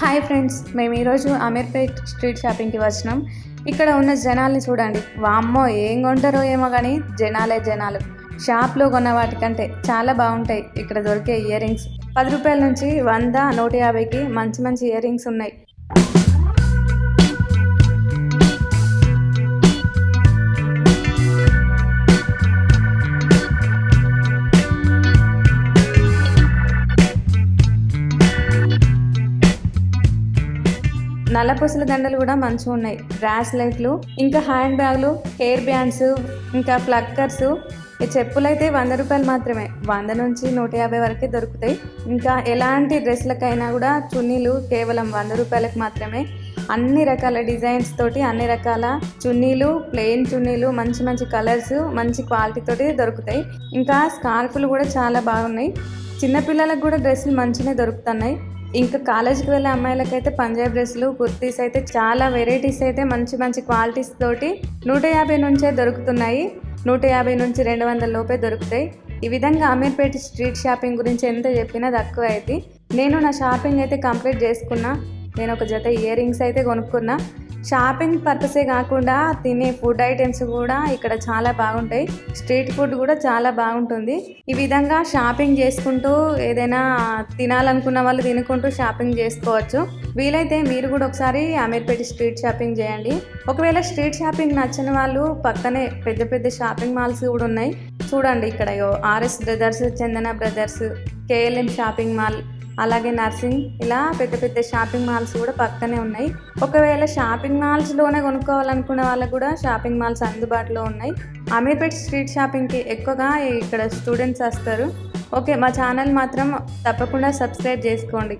Hi friends మేము ఈరోజు Ameerpet street షాపింగ్కి వచ్చినాం. ఇక్కడ ఉన్న జనాల్ని చూడండి. వామ్మో ఏం కొంటారో ఏమో కానీ జనాలే జనాలు. షాప్లో కొన్న వాటికంటే చాలా బాగుంటాయి. ఇక్కడ దొరికే ఇయర్ రింగ్స్ పది రూపాయల నుంచి వంద నూట యాభైకి మంచి మంచి ఇయర్ రింగ్స్ ఉన్నాయి. నల్ల నల్లపూసల దండలు కూడా మంచిగా ఉన్నాయి. బ్రాస్లెట్లు ఇంకా హ్యాండ్ బ్యాగ్లు హెయిర్ బ్యాండ్స్ ఇంకా ప్లక్కర్స్ ఈ చెప్పులు అయితే వంద రూపాయలు మాత్రమే. వంద నుంచి నూట యాభై వరకే దొరుకుతాయి. ఇంకా ఎలాంటి డ్రెస్లకైనా కూడా చున్నీలు కేవలం వంద రూపాయలకు మాత్రమే. అన్ని రకాల డిజైన్స్ తోటి అన్ని రకాల చున్నీలు ప్లెయిన్ చున్నీలు మంచి మంచి కలర్స్ మంచి క్వాలిటీ తోటి దొరుకుతాయి. ఇంకా స్కార్ఫ్లు కూడా చాలా బాగున్నాయి. చిన్నపిల్లలకు కూడా డ్రెస్సులు మంచిగా దొరుకుతున్నాయి. ఇంకా కాలేజీకి వెళ్ళే అమ్మాయిలకైతే పంజాబ్ డ్రెస్సులు కుర్తీస్ అయితే చాలా వెరైటీస్ అయితే మంచి మంచి క్వాలిటీస్ తోటి నూట యాభై నుంచే దొరుకుతున్నాయి. నూట యాభై నుంచి రెండు వందల లోపే దొరుకుతాయి. ఈ విధంగా అమీర్పేట స్ట్రీట్ షాపింగ్ గురించి ఎంత చెప్పినా తక్కువ అయితే. నేను నా షాపింగ్ అయితే కంప్లీట్ చేసుకున్నా. నేను ఒక జత ఇయర్ రింగ్స్ అయితే కొనుక్కున్నా. షాపింగ్ పర్పసే కాకుండా తినే ఫుడ్ ఐటమ్స్ కూడా ఇక్కడ చాలా బాగుంటాయి. స్ట్రీట్ ఫుడ్ కూడా చాలా బాగుంటుంది. ఈ విధంగా షాపింగ్ చేసుకుంటూ ఏదైనా తినాలనుకున్న వాళ్ళు తినుకుంటూ షాపింగ్ చేసుకోవచ్చు. వీలైతే మీరు కూడా ఒకసారి అమీర్పేట స్ట్రీట్ షాపింగ్ చేయండి. ఒకవేళ స్ట్రీట్ షాపింగ్ నచ్చని వాళ్ళు పక్కనే పెద్ద పెద్ద షాపింగ్ మాల్స్ కూడా ఉన్నాయి. చూడండి ఇక్కడ RS brothers Chandana brothers KLM shopping mall అలాగే నర్సింగ్ ఇలా పెద్ద పెద్ద షాపింగ్ మాల్స్ కూడా పక్కనే ఉన్నాయి. ఒకవేళ షాపింగ్ మాల్స్లోనే కొనుక్కోవాలనుకునే వాళ్ళకు కూడా షాపింగ్ మాల్స్ అందుబాటులో ఉన్నాయి. అమీర్పేట్ స్ట్రీట్ షాపింగ్కి ఎక్కువగా ఇక్కడ స్టూడెంట్స్ వస్తారు. ఓకే మా ఛానల్ మాత్రం తప్పకుండా సబ్స్క్రైబ్ చేసుకోండి.